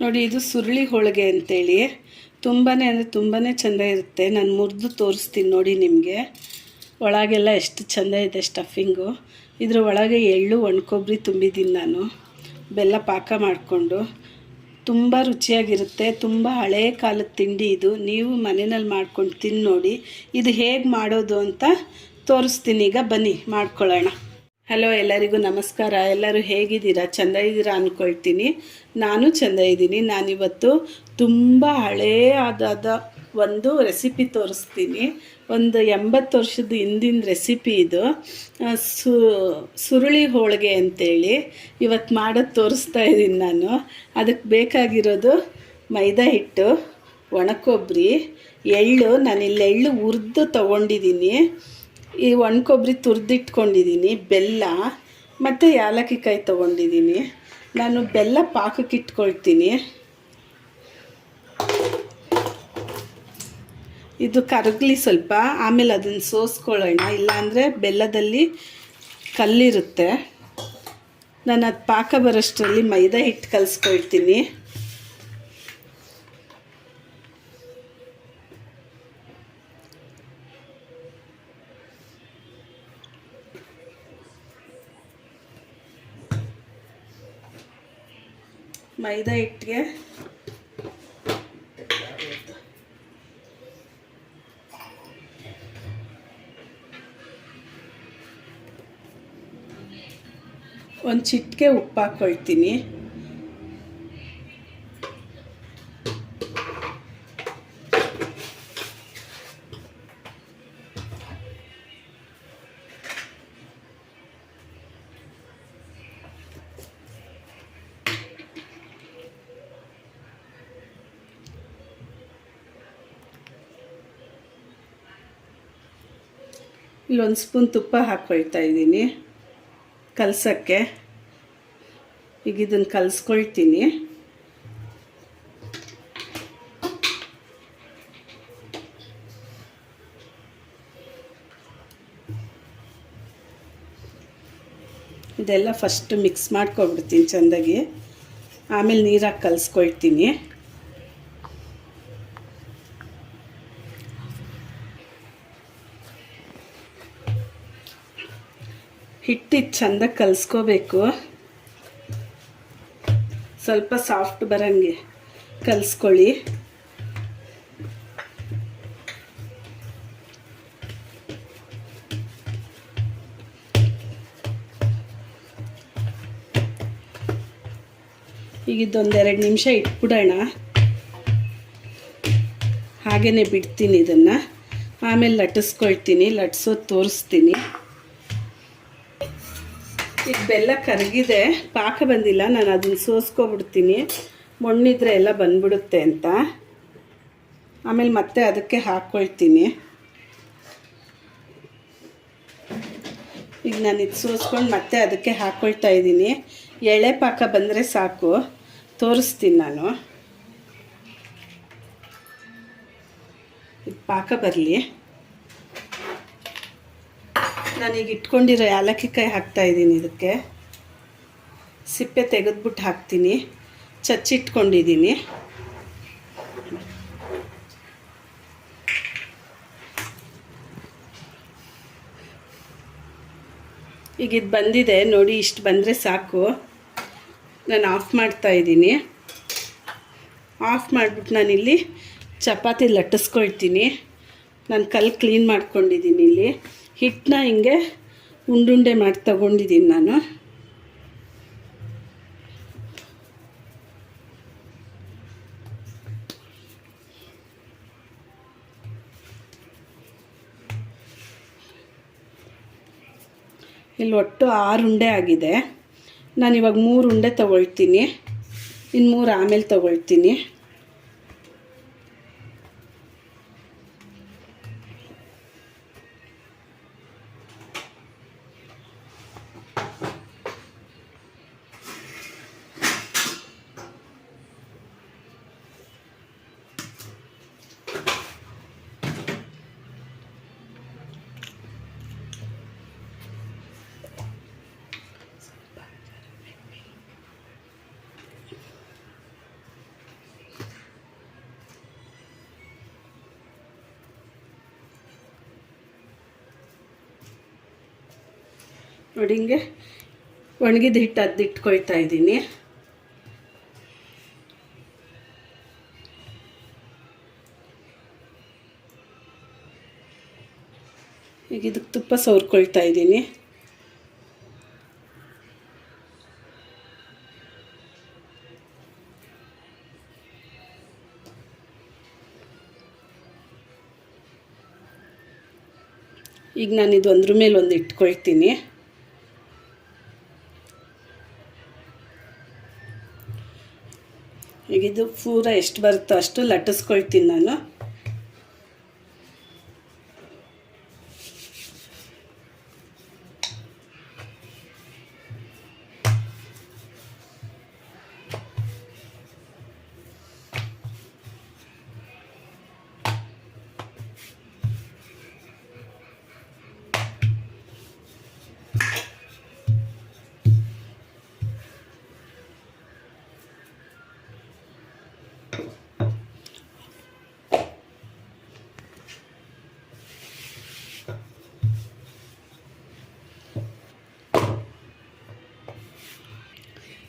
ನೋಡಿ, ಇದು ಸುರುಳಿ ಹೋಳಿಗೆ ಅಂತೇಳಿ. ತುಂಬಾ ಅಂದರೆ ತುಂಬಾ ಚೆಂದ ಇರುತ್ತೆ. ನಾನು ಮುರಿದು ತೋರಿಸ್ತೀನಿ ನೋಡಿ ನಿಮಗೆ. ಒಳಗೆಲ್ಲ ಎಷ್ಟು ಚೆಂದ ಇದೆ ಸ್ಟಫಿಂಗು. ಇದ್ರ ಒಳಗೆ ಎಳ್ಳು, ಒಣಕೊಬ್ಬರಿ ತುಂಬಿದ್ದೀನಿ ನಾನು. ಬೆಲ್ಲ ಪಾಕ ಮಾಡಿಕೊಂಡು. ತುಂಬ ರುಚಿಯಾಗಿರುತ್ತೆ. ತುಂಬ ಹಳೇ ಕಾಲದ ತಿಂಡಿ ಇದು. ನೀವು ಮನೆಯಲ್ಲಿ ಮಾಡ್ಕೊಂಡು ತಿನ್ನೋಡಿ ನೋಡಿ. ಇದು ಹೇಗೆ ಮಾಡೋದು ಅಂತ ತೋರಿಸ್ತೀನಿ. ಈಗ ಬನ್ನಿ, ಮಾಡ್ಕೊಳ್ಳೋಣ. ಹಲೋ ಎಲ್ಲರಿಗೂ ನಮಸ್ಕಾರ. ಎಲ್ಲರೂ ಹೇಗಿದ್ದೀರಾ? ಚೆಂದ ಇದ್ದೀರಾ ಅಂದ್ಕೊಳ್ತೀನಿ ನಾನು ಚೆಂದ ಇದ್ದೀನಿ ನಾನಿವತ್ತು ತುಂಬ ಹಳೆಯಾದ ಒಂದು ರೆಸಿಪಿ ತೋರಿಸ್ತೀನಿ. ಒಂದು ಎಂಬತ್ತು ವರ್ಷದ ಹಿಂದಿನ ರೆಸಿಪಿ ಇದು. ಸು, ಸುರುಳಿ ಹೋಳಿಗೆ ಅಂತೇಳಿ ಇವತ್ತು ಮಾಡೋದು ತೋರಿಸ್ತಾ ಇದ್ದೀನಿ ನಾನು. ಅದಕ್ಕೆ ಬೇಕಾಗಿರೋದು ಮೈದಾ ಹಿಟ್ಟು ಒಣಕೊಬ್ಬರಿ ಎಳ್ಳು. ನಾನಿಲ್ಲಿ ಎಳ್ಳು ಹುರಿದು ತೊಗೊಂಡಿದ್ದೀನಿ. ಈ ಒಣ ಕೊಬ್ಬರಿ ತುರಿದಿಟ್ಕೊಂಡಿದ್ದೀನಿ, ಬೆಲ್ಲ ಮತ್ತು ಏಲಕ್ಕಿ ಕಾಯಿ ತೊಗೊಂಡಿದ್ದೀನಿ. ನಾನು ಬೆಲ್ಲ ಪಾಕಕ್ಕೆ ಇಟ್ಕೊಳ್ತೀನಿ. ಇದು ಕರಗಲಿ ಸ್ವಲ್ಪ, ಆಮೇಲೆ ಅದನ್ನು ಸೋಸ್ಕೊಳ್ಳೋಣ. ಇಲ್ಲಾಂದರೆ ಬೆಲ್ಲದಲ್ಲಿ ಕಲ್ಲಿರುತ್ತೆ. ನಾನು ಅದು ಪಾಕ ಬರೋಷ್ಟರಲ್ಲಿ ಮೈದಾ ಹಿಟ್ಟು ಕಲಿಸ್ಕೊಳ್ತೀನಿ. ಮೈದಾ ಹಿಟ್ಟಿಗೆ. ಒಂದು ಚಿಟಿಕೆ ಉಪ್ಪು ಹಾಕ್ಕೊಳ್ತೀನಿ ಇಲ್ಲೊಂದು ಸ್ಪೂನ್ ತುಪ್ಪ ಹಾಕ್ಕೊಳ್ತಾ ಇದ್ದೀನಿ. ಕಲಸಕ್ಕೆ. ಈಗ ಇದನ್ನು ಕಲಿಸ್ಕೊಳ್ತೀನಿ. ಇದೆಲ್ಲ ಫಸ್ಟ್ ಮಿಕ್ಸ್ ಮಾಡ್ಕೊಬಿಡ್ತೀನಿ ಚೆಂದಾಗಿ. ಆಮೇಲೆ ನೀರಾಗಿ ಕಲಿಸ್ಕೊಳ್ತೀನಿ. ಹಿಟ್ಟಿಟ್ಟು ಚೆಂದ ಕಲಿಸ್ಕೋಬೇಕು. ಸ್ವಲ್ಪ ಸಾಫ್ಟ್ ಬರೋಂಗೆ ಕಲಿಸ್ಕೊಳ್ಳಿ. ಈಗ ಇದೊಂದೆರಡು ನಿಮಿಷ ಇಟ್ಬಿಡೋಣ. ಹಾಗೇ ಬಿಡ್ತೀನಿ ಇದನ್ನು. ಆಮೇಲೆ ಲಟ್ಟಿಸ್ಕೊಳ್ತೀನಿ, ಲಟ್ಸೋದು ತೋರಿಸ್ತೀನಿ. ಈಗ ಬೆಲ್ಲ ಕರಗಿದೆ, ಪಾಕ ಬಂದಿಲ್ಲ, ನಾನು ಅದನ್ನು ಸೋಸ್ಕೊಬಿಡ್ತೀನಿ. ಮಣ್ಣಿದ್ರೆ ಎಲ್ಲ ಬಂದ್ಬಿಡುತ್ತೆ ಅಂತ. ಆಮೇಲೆ ಮತ್ತೆ ಅದಕ್ಕೆ ಹಾಕ್ಕೊಳ್ತೀನಿ ಈಗ ನಾನು ಇದು ಸೋಸ್ಕೊಂಡು ಮತ್ತೆ ಅದಕ್ಕೆ ಹಾಕ್ಕೊಳ್ತಾ ಇದ್ದೀನಿ. ಎಳೆ ಪಾಕ ಬಂದರೆ ಸಾಕು. ತೋರಿಸ್ತೀನಿ ನಾನು. ಇದು ಪಾಕ ಬರಲಿ. ನಾನೀಗ ಇಟ್ಕೊಂಡಿರೋ ಏಲಕ್ಕಿಕಾಯಿ ಹಾಕ್ತಾ ಇದ್ದೀನಿ ಇದಕ್ಕೆ. ಸಿಪ್ಪೆ ತೆಗೆದ್ಬಿಟ್ಟು ಹಾಕ್ತೀನಿ. ಚಚ್ಚಿಟ್ಕೊಂಡಿದ್ದೀನಿ. ಈಗ ಇದು ಬಂದಿದೆ, ನೋಡಿ ಇಷ್ಟು ಬಂದರೆ ಸಾಕು. ನಾನು ಆಫ್ ಮಾಡ್ತಾ ಇದ್ದೀನಿ. ಆಫ್ ಮಾಡಿಬಿಟ್ಟು ನಾನಿಲ್ಲಿ ಚಪಾತಿ ಲಟ್ಟಿಸ್ಕೊಳ್ತೀನಿ. ನಾನು ಕಲ್ಲು ಕ್ಲೀನ್ ಮಾಡ್ಕೊಂಡಿದ್ದೀನಿ ಇಲ್ಲಿ. ಹಿಟ್ಟನ್ನ ಹಿಂಗೆ ಉಂಡುಂಡೆ ಮಾಡಿ ತಗೊಂಡಿದ್ದೀನಿ ನಾನು. ಇಲ್ಲಿ ಒಟ್ಟು ಆರು ಉಂಡೆ ಆಗಿದೆ. ನಾನು ಇವಾಗ ಮೂರು ಉಂಡೆ ತಗೊಳ್ತೀನಿ. ಇನ್ನು ಮೂರು ಆಮೇಲೆ ತಗೊಳ್ತೀನಿ. ನೋಡಿ ಹಿಂಗೆ ಒಣಗಿದ ಹಿಟ್ಟು ಅದ್ದು ಇಟ್ಕೊಳ್ತಾ ಇದ್ದೀನಿ. ಈಗ ಇದಕ್ಕೆ ತುಪ್ಪ ಸವರ್ಕೊಳ್ತಾ ಇದ್ದೀನಿ. ಈಗ ನಾನು ಇದು ಒಂದ್ರ ಮೇಲೆ ಒಂದು ಇಟ್ಕೊಳ್ತೀನಿ ಈಗ ಇದು ಪೂರ ಎಷ್ಟು ಬರುತ್ತೋ ಅಷ್ಟು ಲಟ್ಟಿಸ್ಕೊಳ್ತೀನಿ ನಾನು.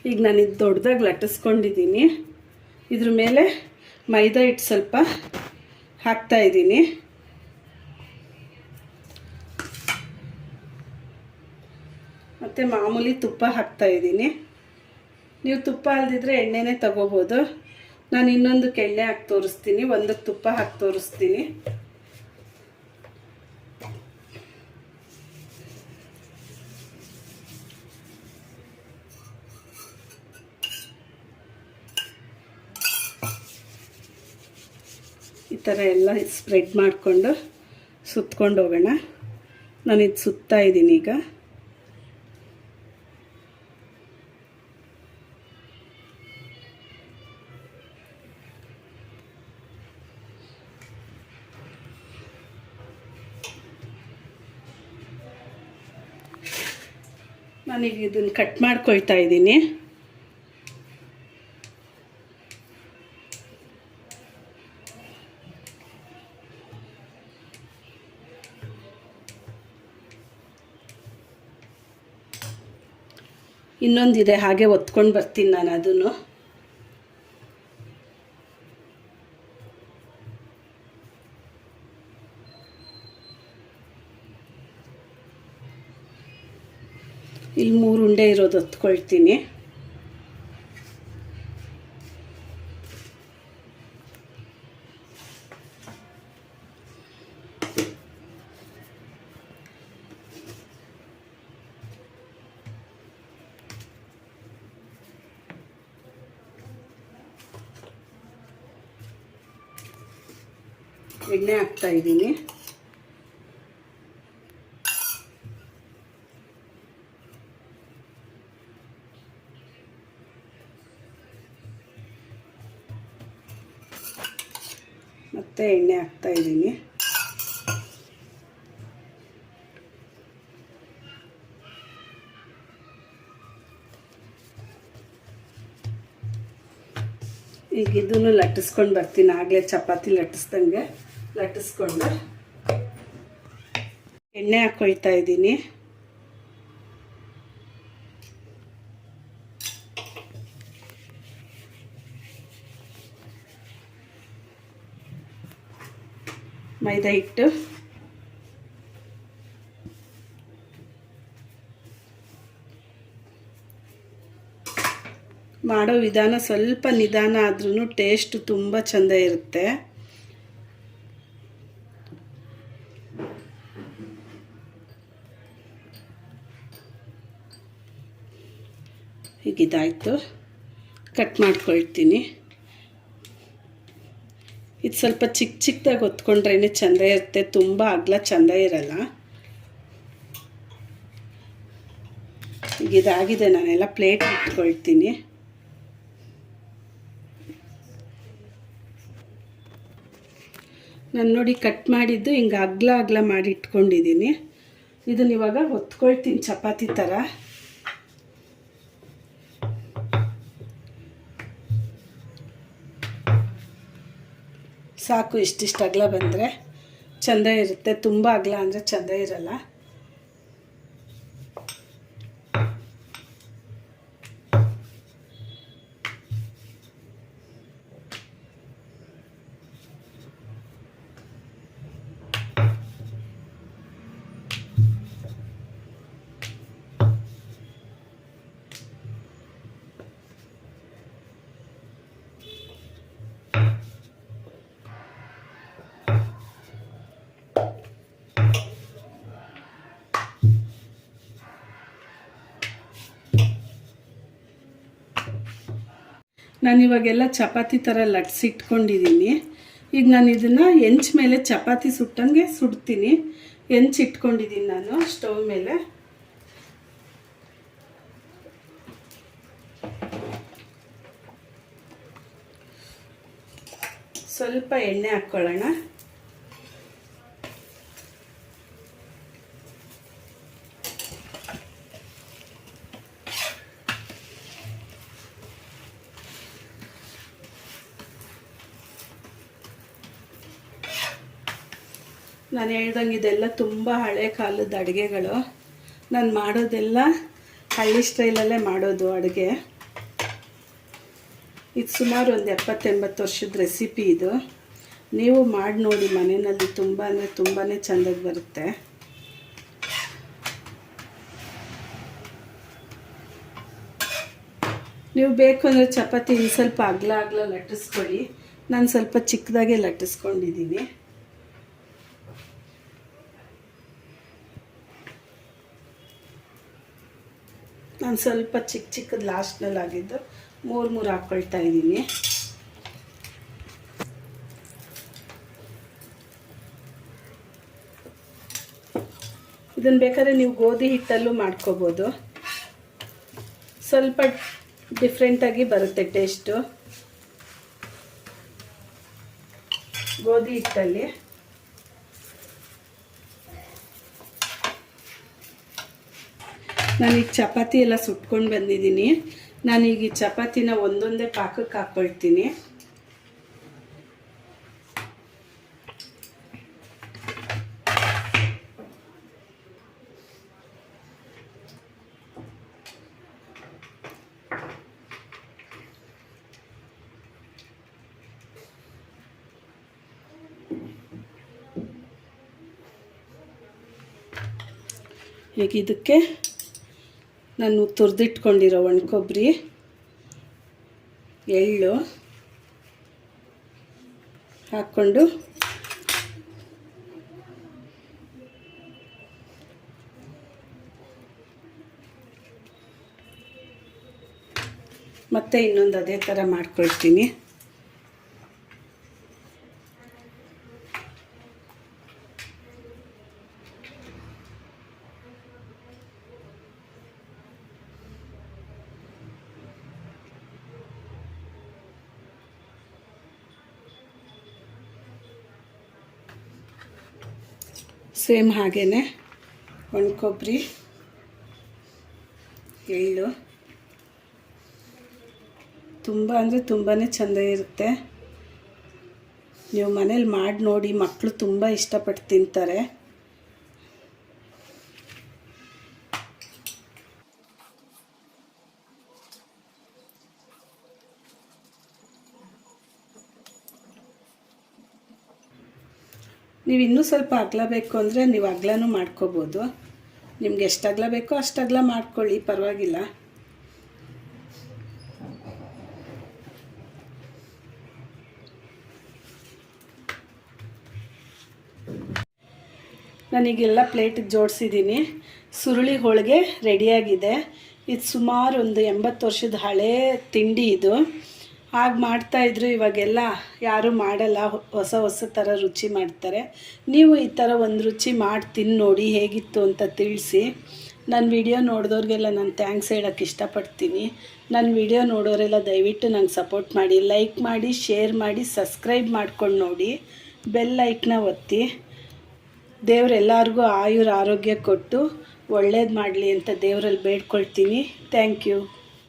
ಈಗ ನಾನು ಇದು ದೊಡ್ಡದಾಗಿ ಲಟ್ಟಿಸ್ಕೊಂಡಿದ್ದೀನಿ ಇದ್ರ ಮೇಲೆ ಮೈದಾ ಹಿಟ್ಟು ಸ್ವಲ್ಪ ಹಾಕ್ತಾ ಇದ್ದೀನಿ ಮತ್ತು ಮಾಮೂಲಿ ತುಪ್ಪ ಹಾಕ್ತಾ ಇದ್ದೀನಿ ನೀವು ತುಪ್ಪ ಅಲ್ದಿದ್ರೆ ಎಣ್ಣೆನೇ ತಗೋಬೋದು. ನಾನು ಇನ್ನೊಂದಕ್ಕೆ ಎಣ್ಣೆ ಹಾಕಿ ತೋರಿಸ್ತೀನಿ. ಒಂದಕ್ಕೆ ತುಪ್ಪ ಹಾಕಿ ತೋರಿಸ್ತೀನಿ. ಥರ ಎಲ್ಲ ಸ್ಪ್ರೆಡ್ ಮಾಡಿಕೊಂಡು ಸುತ್ಕೊಂಡು ಹೋಗೋಣ. ನಾನು ಇದು ಸುತ್ತಾ ಇದ್ದೀನಿ ಈಗ. ನಾನೀಗ ಇದನ್ನು ಕಟ್ ಮಾಡ್ಕೊಳ್ತಾ ಇದ್ದೀನಿ. ಇನ್ನೊಂದಿದೆ ಹಾಗೆ ಒತ್ಕೊಂಡು ಬರ್ತೀನಿ ನಾನು ಅದನ್ನು. ಇಲ್ಲಿ ಮೂರು ಉಂಡೆ ಇರೋದು ಒತ್ಕೊಳ್ತೀನಿ. ಎಣ್ಣೆ ಹಾಕ್ತಾ ಇದ್ದೀನಿ. ಮತ್ತೆ ಎಣ್ಣೆ ಹಾಕ್ತಾ ಇದ್ದೀನಿ. ಈಗ ಇದನ್ನು ಲಟ್ಟಿಸ್ಕೊಂಡು ಬರ್ತೀನಿ. ಆಗಲೇ ಚಪಾತಿ ಲಟ್ಟಿಸ್ದಂಗೆ. ಲಟ್ಟಿಸ್ಕೊಂಡು. ಎಣ್ಣೆ ಹಾಕೊಳ್ತಾ ಇದ್ದೀನಿ. ಮೈದಾ ಹಿಟ್ಟು. ಮಾಡೋ ವಿಧಾನ ಸ್ವಲ್ಪ ನಿಧಾನ ಆದ್ರೂ ಟೇಸ್ಟ್ ತುಂಬ ಚೆಂದ ಇರುತ್ತೆ. ಹೀಗಿದಾಯಿತು ಕಟ್ ಮಾಡ್ಕೊಳ್ತೀನಿ. ಇದು ಸ್ವಲ್ಪ ಚಿಕ್ಕ ಚಿಕ್ಕದಾಗಿ ಹೊತ್ಕೊಂಡ್ರೇ ಚೆಂದ ಇರುತ್ತೆ. ತುಂಬ ಅಗಲ ಚೆಂದ ಇರಲ್ಲ. ಈಗ ಇದಾಗಿದೆ, ನಾನೆಲ್ಲ ಪ್ಲೇಟ್ ಇಟ್ಕೊಳ್ತೀನಿ. ನಾನು ನೋಡಿ ಕಟ್ ಮಾಡಿದ್ದು ಹಿಂಗೆ ಅಗ್ಲ ಅಗ್ಲ ಮಾಡಿ ಇಟ್ಕೊಂಡಿದ್ದೀನಿ. ಇದನ್ನ ಇವಾಗ ಹೊತ್ಕೊಳ್ತೀನಿ, ಚಪಾತಿ ಥರ ಸಾಕು ಇಷ್ಟಿಷ್ಟು ಅಗಲ ಬಂದರೆ ಚಂದ ಇರುತ್ತೆ. ತುಂಬ ಅಗಲ ಅಂದರೆ ಚಂದ ಇರಲ್ಲ. ನಾನು ಇವಾಗೆಲ್ಲ ಚಪಾತಿ ಥರ ಲಟ್ಸಿಟ್ಕೊಂಡಿದ್ದೀನಿ ಈಗ ನಾನು ಇದನ್ನು ಹೆಂಚ್ ಮೇಲೆ ಚಪಾತಿ ಸುಟ್ಟಂಗೆ ಸುಡ್ತೀನಿ. ಹೆಂಚ್ ಇಟ್ಕೊಂಡಿದ್ದೀನಿ ನಾನು ಸ್ಟವ್ ಮೇಲೆ. ಸ್ವಲ್ಪ ಎಣ್ಣೆ ಹಾಕ್ಕೊಳ್ಳೋಣ ನಾನು ಹೇಳ್ದಂಗೆ ಇದೆಲ್ಲ ತುಂಬ ಹಳೆ ಕಾಲದ ಅಡುಗೆಗಳು. ನಾನು ಮಾಡೋದೆಲ್ಲ ಹಳ್ಳಿ ಸ್ಟೈಲಲ್ಲೇ ಮಾಡೋದು ಅಡುಗೆ. ಇದು ಸುಮಾರು ಒಂದು ಎಪ್ಪತ್ತೆಂಬತ್ತು ವರ್ಷದ ರೆಸಿಪಿ ಇದು. ನೀವು ಮಾಡಿ ನೋಡಿ ಮನೆಯಲ್ಲಿ ತುಂಬ ಅಂದರೆ ತುಂಬಾ ಚೆಂದಾಗಿ ಬರುತ್ತೆ. ನೀವು ಬೇಕು ಅಂದರೆ ಚಪಾತಿ ಇನ್ನು ಸ್ವಲ್ಪ ಅಗ್ಲ ಅಗ್ಲ ಲಟ್ಟಿಸ್ಕೊಳ್ಳಿ. ನಾನು ಸ್ವಲ್ಪ ಚಿಕ್ಕದಾಗೆ ಲಟ್ಟಿಸ್ಕೊಂಡಿದ್ದೀನಿ. ನಾನು ಸ್ವಲ್ಪ ಚಿಕ್ಕ ಚಿಕ್ಕದು ಲಾಸ್ಟ್ನಲ್ಲಿ ಆಗಿದ್ದು ಮೂರು ಮೂರು ಹಾಕ್ಕೊಳ್ತಾ ಇದ್ದೀನಿ. ಇದನ್ನು ಬೇಕಾದ್ರೆ ನೀವು ಗೋಧಿ ಹಿಟ್ಟಲ್ಲೂ ಮಾಡ್ಕೋಬೋದು. ಸ್ವಲ್ಪ ಡಿಫ್ರೆಂಟಾಗಿ ಬರುತ್ತೆ ಟೇಸ್ಟು ಗೋಧಿ ಹಿಟ್ಟಲ್ಲಿ. ನಾನೀಗ ಚಪಾತಿ ಎಲ್ಲ ಸುಟ್ಕೊಂಡು ಬಂದಿದ್ದೀನಿ. ನಾನೀಗ ಈ ಚಪಾತಿನ ಒಂದೊಂದೇ ಪಾಕಕ್ಕೆ ಹಾಕ್ಕೊಳ್ತೀನಿ ಈಗ ಇದಕ್ಕೆ ನಾನು ತುರಿದಿಟ್ಕೊಂಡಿರೋ ಒಣಕೊಬ್ಬರಿ ಎಳ್ಳು ಹಾಕ್ಕೊಂಡು ಮತ್ತೆ ಇನ್ನೊಂದು ಅದೇ ಥರ ಮಾಡ್ಕೊಳ್ತೀನಿ. ಸೇಮ್ ಹಾಗೇ ಒಣಕೊಬ್ಬರಿ ಎಳ್ಳು. ತುಂಬ ಅಂದರೆ ತುಂಬಾ ಚೆಂದ ಇರುತ್ತೆ. ನೀವು ಮನೇಲಿ ಮಾಡಿ ನೋಡಿ ಮಕ್ಕಳು ತುಂಬ ಇಷ್ಟಪಟ್ಟು ತಿಂತಾರೆ. ನೀವು ಇನ್ನೂ ಸ್ವಲ್ಪ ಅಗಲ ಬೇಕು ಅಂದರೆ ನೀವು ಅಗ್ಲೂ ಮಾಡ್ಕೋಬೋದು. ನಿಮ್ಗೆ ಎಷ್ಟು ಅಗಲ ಬೇಕೋ ಅಷ್ಟು ಅಗಲ ಮಾಡ್ಕೊಳ್ಳಿ, ಪರವಾಗಿಲ್ಲ. ನಾನೀಗೆಲ್ಲ ಪ್ಲೇಟಿಗೆ ಜೋಡಿಸಿದ್ದೀನಿ. ಸುರುಳಿ ಹೋಳಿಗೆ ರೆಡಿಯಾಗಿದೆ. ಇದು ಸುಮಾರು ಒಂದು ಎಂಬತ್ತು ವರ್ಷದ ಹಳೇ ತಿಂಡಿ ಇದು. ಹಾಗೆ ಮಾಡ್ತಾಯಿದ್ರು ಇವಾಗೆಲ್ಲ ಯಾರೂ ಮಾಡಲ್ಲ. ಹೊಸ ಹೊಸ ಥರ ರುಚಿ ಮಾಡ್ತಾರೆ. ನೀವು ಈ ಥರ ಒಂದು ರುಚಿ ಮಾಡಿ ತಿಂದು ನೋಡಿ ಹೇಗಿತ್ತು ಅಂತ ತಿಳಿಸಿ. ನನ್ನ ವಿಡಿಯೋ ನೋಡಿದವ್ರಿಗೆಲ್ಲ ನಾನು ಥ್ಯಾಂಕ್ಸ್ ಹೇಳೋಕ್ಕೆ ಇಷ್ಟಪಡ್ತೀನಿ. ನನ್ನ ವಿಡಿಯೋ ನೋಡೋರೆಲ್ಲ ದಯವಿಟ್ಟು ನಂಗೆ ಸಪೋರ್ಟ್ ಮಾಡಿ, ಲೈಕ್ ಮಾಡಿ, ಶೇರ್ ಮಾಡಿ, ಸಬ್ಸ್ಕ್ರೈಬ್ ಮಾಡ್ಕೊಂಡು ನೋಡಿ. ಬೆಲ್ ಲೈಕ್ನ ಒತ್ತಿ. ದೇವರೆಲ್ಲರಿಗೂ ಆಯುರ ಆರೋಗ್ಯ ಕೊಟ್ಟು ಒಳ್ಳೇದು ಮಾಡಲಿ ಅಂತ ದೇವರಲ್ಲಿ ಬೇಡ್ಕೊಳ್ತೀನಿ. Thank you.